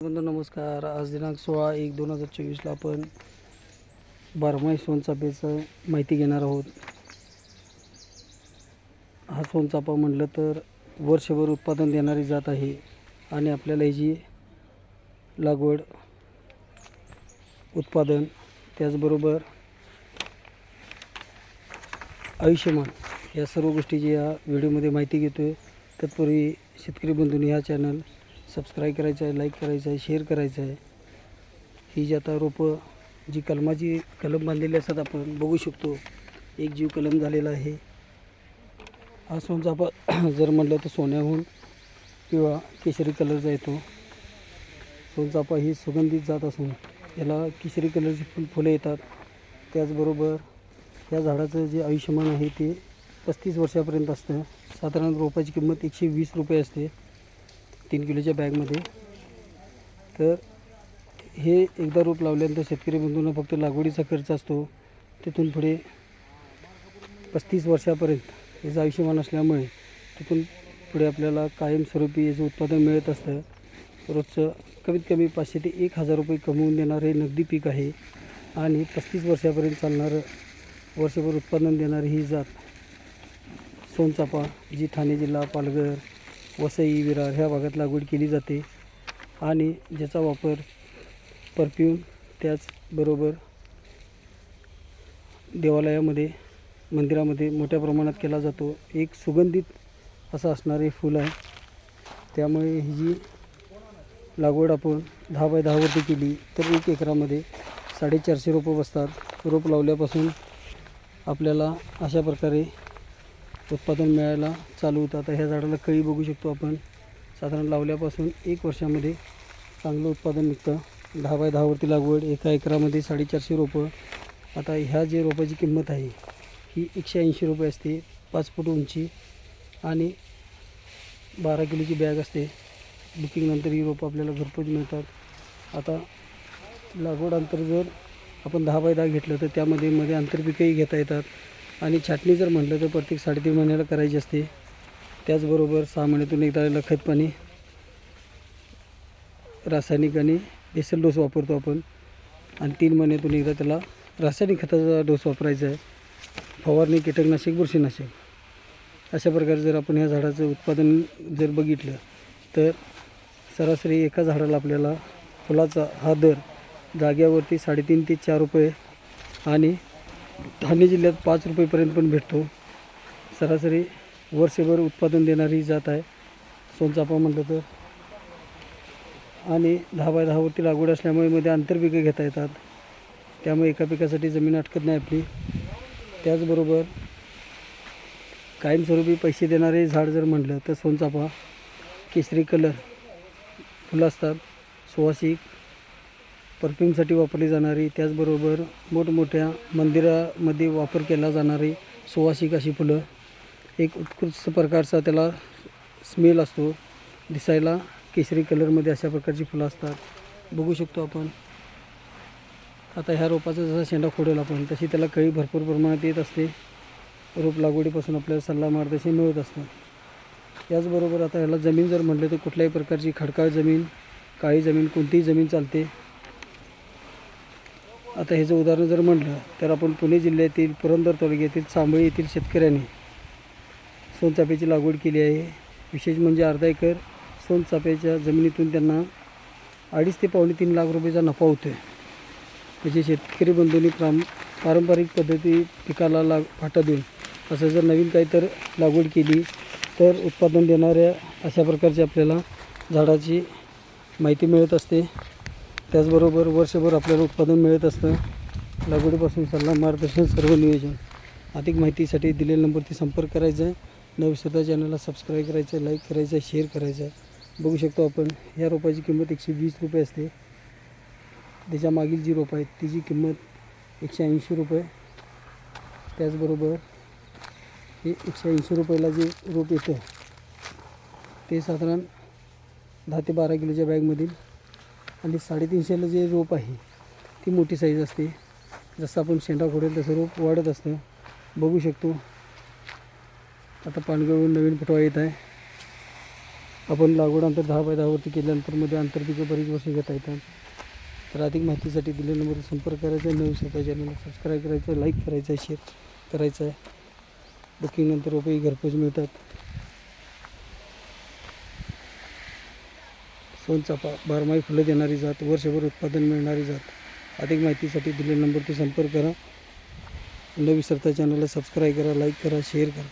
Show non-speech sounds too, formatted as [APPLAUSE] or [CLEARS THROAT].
बंधू नमस्कार. आज दिनांक सोळा एक दोन हजार चोवीसला आपण बारमाही सोनचापेचं माहिती घेणार आहोत. हा सोनचापा म्हटलं तर वर्षभर उत्पादन देणारी जात आहे आणि आपल्याला ह्याची लागवड उत्पादन त्याचबरोबर आयुष्यमान या सर्व गोष्टीची या व्हिडिओमध्ये माहिती घेतो आहे तत्पूर्वी शेतकरी बंधूंनी हा चॅनल सबस्क्राईब करायचं आहे लाईक करायचं आहे शेअर करायचं आहे. ही जी आता रोपं जी कलमाची कलम बांधलेली असतात आपण बघू शकतो. एक जीव कलम झालेला आहे. हा सोनचाफा [CLEARS THROAT] जर म्हटलं तर सोन्याहून किंवा केशरी कलरचा येतो. सोनचाफा ही सुगंधित जात असून याला केशरी कलरची फुल फुलं येतात. त्याचबरोबर या झाडाचं जे आयुष्यमान आहे ते पस्तीस वर्षापर्यंत असतं. साधारण रोपाची किंमत एकशे वीस रुपये असते. तीन किलोच्या बॅगमध्ये. तर हे एकदा रोप लावल्यानंतर शेतकरी बंधूंना फक्त लागवडीचा खर्च असतो. तिथून पुढे पस्तीस वर्षापर्यंत याचं आयुष्यमान असल्यामुळे तिथून पुढे आपल्याला कायमस्वरूपी याचं उत्पादन मिळत असतं. रोजचं कमीत कमी पाचशे ते एक हजार रुपये कमवून देणारं हे नगदी पीक आहे. आणि पस्तीस वर्षापर्यंत चालणारं वर्षभर उत्पादन देणारी ही जात सोनचापा जी ठाणे जिल्हा पालघर वसई विरार ह्या भागात लागवड केली जाते आणि ज्याचा वापर परफ्यूम त्याचबरोबर देवालयामध्ये मंदिरामध्ये मोठ्या प्रमाणात केला जातो. एक सुगंधित असं असणारे फूल आहे. त्यामुळे ही जी लागवड आपण दहा बाय दहावरती केली तर एक एकरामध्ये साडेचारशे रोपं बसतात. रोप लावल्यापासून आपल्याला अशा प्रकारे उत्पादन मिळायला चालू होतं. आता ह्या झाडाला कळी बघू शकतो आपण. साधारण लावल्यापासून एक वर्षामध्ये चांगलं उत्पादन निघतं. दहा बाय दहावरती लागवड एका एकरामध्ये साडेचारशे रोपं. आता ह्या जे रोपाची किंमत आहे ही एकशे ऐंशी रुपये असते पाच फूट उंची आणि बारा किलोची बॅग असते. बुकिंगनंतर ही रोपं आपल्याला घरपोच मिळतात. आता लागवड अंतर जर आपण दहा बाय दहा घेतलं तर त्यामध्ये मध्ये आंतरपिकंही घेता येतात. आणि छाटणी जर म्हटलं तर प्रत्येक साडेतीन महिन्याला करायची असते. त्याचबरोबर सहा महिन्यातून एकदा याला खत पाणी रासायनिक आणि बेसल डोस वापरतो आपण. आणि तीन महिन्यातून एकदा त्याला रासायनिक खताचा डोस वापरायचा आहे. फवारणी कीटकनाशक बुरशीनाशक अशा प्रकारे जर आपण ह्या झाडाचं उत्पादन जर बघितलं तर सरासरी एका झाडाला आपल्याला फुलाचा हा दर जाग्यावरती साडेतीन ते चार रुपये आणि ठाणे जिल्ह्यात पाच रुपयेपर्यंत पण भेटतो. सरासरी वर्षभर उत्पादन देणारी जात आहे. सोनचाफा म्हटलं तर. आणि दहा बाय दहावरती लागवड असल्यामुळे मध्ये आंतरपिकं घेता येतात. त्यामुळे एका पिकासाठी जमीन अटकत नाही आपली. त्याचबरोबर कायमस्वरूपी पैसे देणारे झाड जर म्हटलं तर सोनचाफा केसरी कलर फुलं असतात. सुवासिक परफ्यूमसाठी वापरली जाणारी त्याचबरोबर मोठमोठ्या मंदिरामध्ये वापर केला जाणारी सुवासिक अशी फुलं. एक उत्कृष्ट प्रकारचा त्याला स्मेल असतो. दिसायला केशरी कलरमध्ये अशा प्रकारची फुलं असतात. बघू शकतो आपण. आता ह्या रोपाचा जसा शेंडा खोडेल आपण तशी त्याला कळी भरपूर प्रमाणात येत असते. रोप लागवडीपासून आपल्याला सल्ला मार्गदर्शन मिळत असतं. याचबरोबर आता ह्याला जमीन जर म्हटलं तर कुठल्याही प्रकारची खडकाळ जमीन काळी जमीन कोणतीही जमीन चालते. आता ह्याचं उदाहरण जर म्हटलं तर आपण पुणे जिल्ह्यातील पुरंदर तालुक्यातील सांबळी येथील शेतकऱ्यांनी सोनचाफ्याची लागवड केली आहे. विशेष म्हणजे अर्धा एकर सोनचाफ्याच्या जमिनीतून त्यांना अडीच ते पावणे तीन लाख रुपयाचा नफा होतो आहे म्हणजे शेतकरी बंधूंनी प्राम पारंपरिक पद्धती पिकाला लाग फाटा देऊन असं जर नवीन काही तर लागवड केली तर उत्पादन देणाऱ्या अशा प्रकारची आपल्याला झाडाची माहिती मिळत असते. त्याचबरोबर वर्षभर आपल्याला उत्पादन मिळत असतं. लागवडीपासून सल्ला मार्गदर्शन सर्व नियोजन. अधिक माहितीसाठी दिलेल्या नंबरती संपर्क करायचा. आहे नवसुद्धा चॅनलला सबस्क्राईब करायचं आहे लाईक करायचं आहे शेअर करायचं. आहे बघू शकतो आपण या रोपाची किंमत एकशे वीस रुपये असते. त्याच्या मागील जी रोपं आहेत तिची किंमत एकशे ऐंशी रुपये. त्याचबरोबर हे एकशे ऐंशी रुपयाला जे रोप येतं ते साधारण दहा ते बारा किलोच्या बॅगमधील आणि साडेतीनशेला जे रोप आहे ती मोठी साईज असते. जसं आपण शेंडा खोडेल तसं रोप वाढत असतं. बघू शकतो. आता पानगळून नवीन फुटवा येत आहे. आपण लागवड अंतर दहा बाय दहावरती केल्यानंतरमध्ये आंतरपिकं बरीच वर्ष घेता येतात. तर अधिक माहितीसाठी दिलेल्या नंबरवर संपर्क करायचा. आहे नवीन स्वतः चॅनलला सबस्क्राईब करायचं आहे लाईक करायचं आहे शेअर करायचं आहे. बुकिंगनंतर रोपही घरपोच मिळतात. सोनचाफा बारमाही फुलं देणारी जात वर्षभर उत्पादन मिळणारी जात. अधिक माहितीसाठी दिलेल्या नंबरवर संपर्क करा. न विसरता चॅनलला सबस्क्राईब करा लाईक करा शेअर करा.